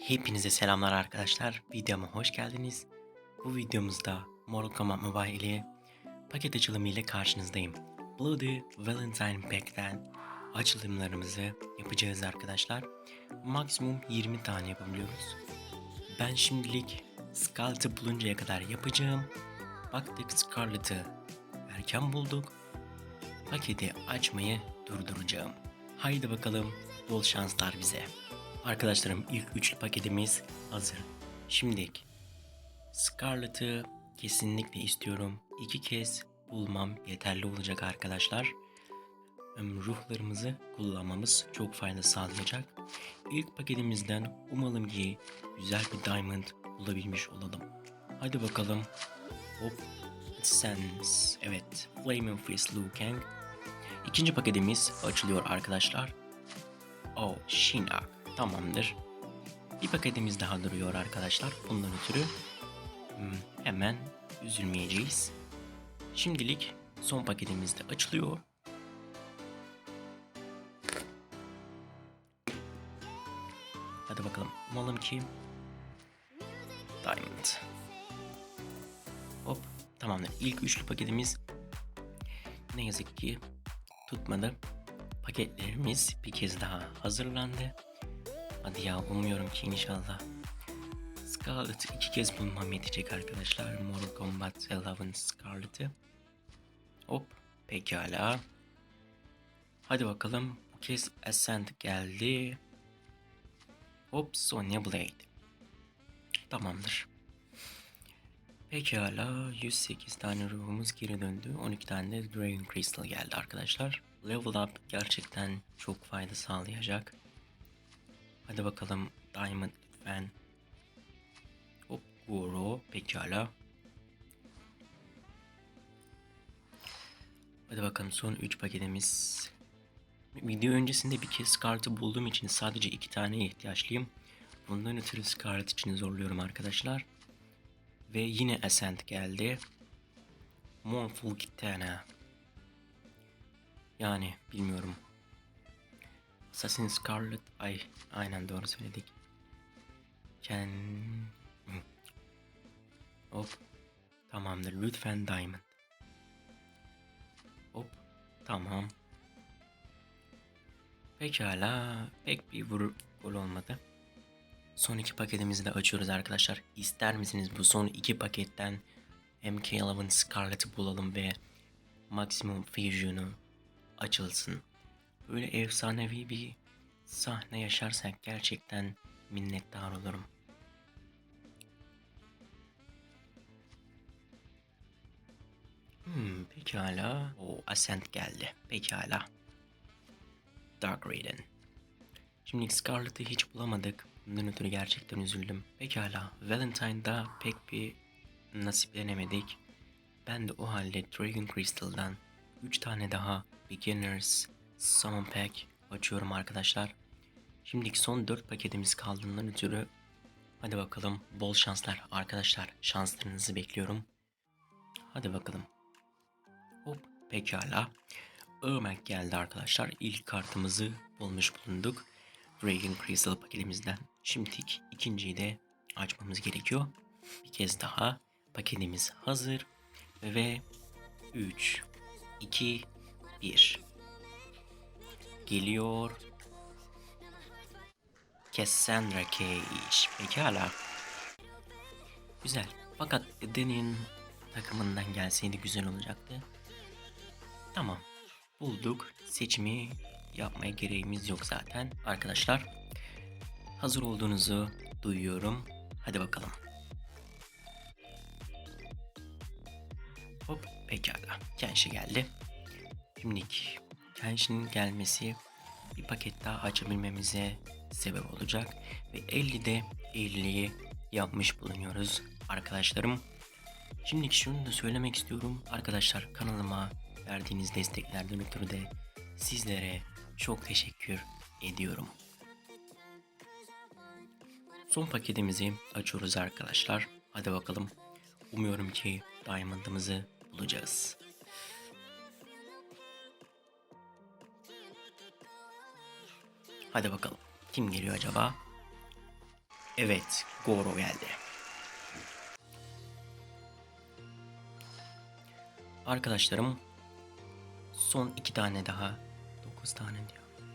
Hepinize selamlar arkadaşlar. Videoma hoş geldiniz. Bu videomuzda Mortal Kombat Mobile ile paket açılımı ile karşınızdayım. Bloody Valentine Pack'ten açılımlarımızı yapacağız arkadaşlar. Maksimum 20 tane yapabiliyoruz. Ben şimdilik Scarlet'ı buluncaya kadar yapacağım. Baktık Scarlet'ı erken bulduk. Paketi açmayı durduracağım. Haydi bakalım bol şanslar bize. Arkadaşlarım ilk üçlü paketimiz hazır. Şimdi Scarlet'ı kesinlikle istiyorum. İki kez bulmam yeterli olacak arkadaşlar. Ruhlarımızı kullanmamız çok fayda sağlayacak. İlk paketimizden umalım ki güzel bir diamond bulabilmiş olalım. Hadi bakalım. Hop. Sense. Evet. Flaming Fist Liu Kang. İkinci paketimiz açılıyor arkadaşlar. Oh, Shinnok. Tamamdır. Bir paketimiz daha duruyor arkadaşlar. Bundan ötürü hmm, hemen üzülmeyeceğiz. Şimdilik son paketimiz de açılıyor. Hadi bakalım. Umalım ki Diamond. Hop. Tamamdır. İlk üçlü paketimiz ne yazık ki tutmadı. Paketlerimiz bir kez daha hazırlandı. Hadi ya umuyorum ki inşallah. Scarlet'ı iki kez bulmam yetecek arkadaşlar. Mortal Kombat 11 Scarlet'ı. Hop pekala. Hadi bakalım. Bu kez Ascent geldi. Hop Sonya Blade. Tamamdır. Pekala 108 tane ruhumuz geri döndü. 12 tane de Dragon Crystal geldi arkadaşlar. Level up gerçekten çok fayda sağlayacak. Hadi bakalım Diamond lütfen. Hop Goro pekala. Hadi bakalım son 3 paketimiz. Video öncesinde bir kez Scarlet'ı bulduğum için sadece 2 tane ihtiyaçlıyım. Bundan ötürü Scarlet için zorluyorum arkadaşlar. Ve yine Ascent geldi. Mournful Kitana. Yani bilmiyorum. Assassin Scarlet. Ay aynen doğru söyledik. Ken... Hop. Tamamdır. Lütfen Diamond. Hop. Tamam. Pekala. Pek bir vur gol olmadı. Son iki paketimizi de açıyoruz arkadaşlar. İster misiniz bu son iki paketten MK11 Scarlet'ı bulalım ve Maximum Fusion'u açılsın. Böyle efsanevi bir sahne yaşarsak gerçekten minnettar olurum. Hmm, pekala. O Ascent geldi. Pekala. Dark Raiden. Şimdi Scarlet'ı hiç bulamadık. Bundan ötürü gerçekten üzüldüm. Pekala. Valentine'da pek bir nasiplenemedik. Ben de o halde Dragon Crystal'dan 3 tane daha Beginners Summon Pack açıyorum arkadaşlar. Şimdiki son 4 paketimiz kaldığından ötürü hadi bakalım bol şanslar arkadaşlar. Şanslarınızı bekliyorum. Hadi bakalım. Hop pekala. Irmak geldi arkadaşlar. İlk kartımızı bulmuş bulunduk. Dragon Crystal paketimizden. Şimdilik ikinciyi de açmamız gerekiyor. Bir kez daha paketimiz hazır. Ve 3, 2, 1. Geliyor. Cassandra Cage. Pekala. Güzel. Fakat Deni'nin takımından gelseydi güzel olacaktı. Tamam. Bulduk. Seçimi yapmaya gereğimiz yok zaten. Arkadaşlar hazır olduğunuzu duyuyorum. Hadi bakalım. Hop pekala. Kenshi geldi. Şimdilik Kenshi'nin gelmesi bir paket daha açabilmemize sebep olacak. Ve 50'de 50'yi yapmış bulunuyoruz arkadaşlarım. Şimdi şunu da söylemek istiyorum. Arkadaşlar kanalıma verdiğiniz desteklerden ötürü de sizlere çok teşekkür ediyorum. Son paketimizi açıyoruz arkadaşlar. Hadi bakalım. Umuyorum ki Diamond'ımızı bulacağız. Hadi bakalım. Kim geliyor acaba? Evet, Goro geldi. Arkadaşlarım son iki tane daha 9 tane diyor.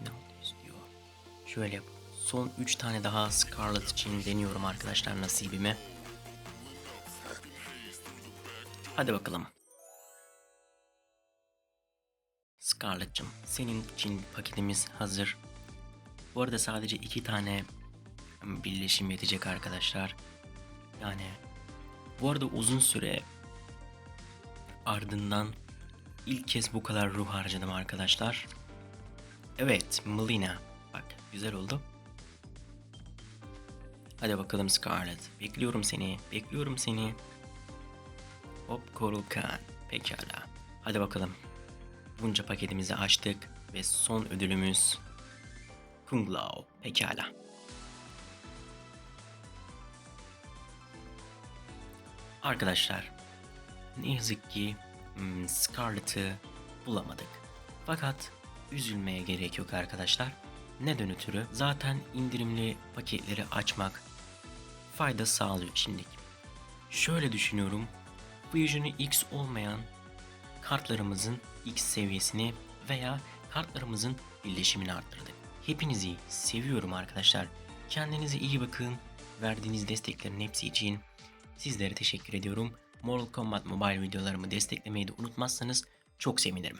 1600 diyor. Şöyle yap. Son 3 tane daha Scarlet için deniyorum arkadaşlar nasibimi. Hadi bakalım. Scarlett'cığım senin için paketimiz hazır. Bu arada sadece iki tane birleşim yetecek arkadaşlar. Yani bu arada uzun süre ardından ilk kez bu kadar ruh harcadım arkadaşlar. Evet, Melina. Bak, güzel oldu. Hadi bakalım Scarlet. Bekliyorum seni. Bekliyorum seni. Hop Coral Khan. Pekala. Hadi bakalım. Bunca paketimizi açtık ve son ödülümüz Kung Lao. Pekala. Arkadaşlar, ne yazık ki hmm, Scarlett'ı bulamadık. Fakat üzülmeye gerek yok arkadaşlar. Neden ötürü? Zaten indirimli paketleri açmak fayda sağlıyor şimdilik. Şöyle düşünüyorum. Fusion'u X olmayan kartlarımızın X seviyesini veya kartlarımızın birleşimini arttırdık. Hepinizi seviyorum arkadaşlar. Kendinize iyi bakın. Verdiğiniz desteklerin hepsi için sizlere teşekkür ediyorum. Mortal Kombat Mobile videolarımı desteklemeyi de unutmazsanız çok sevinirim.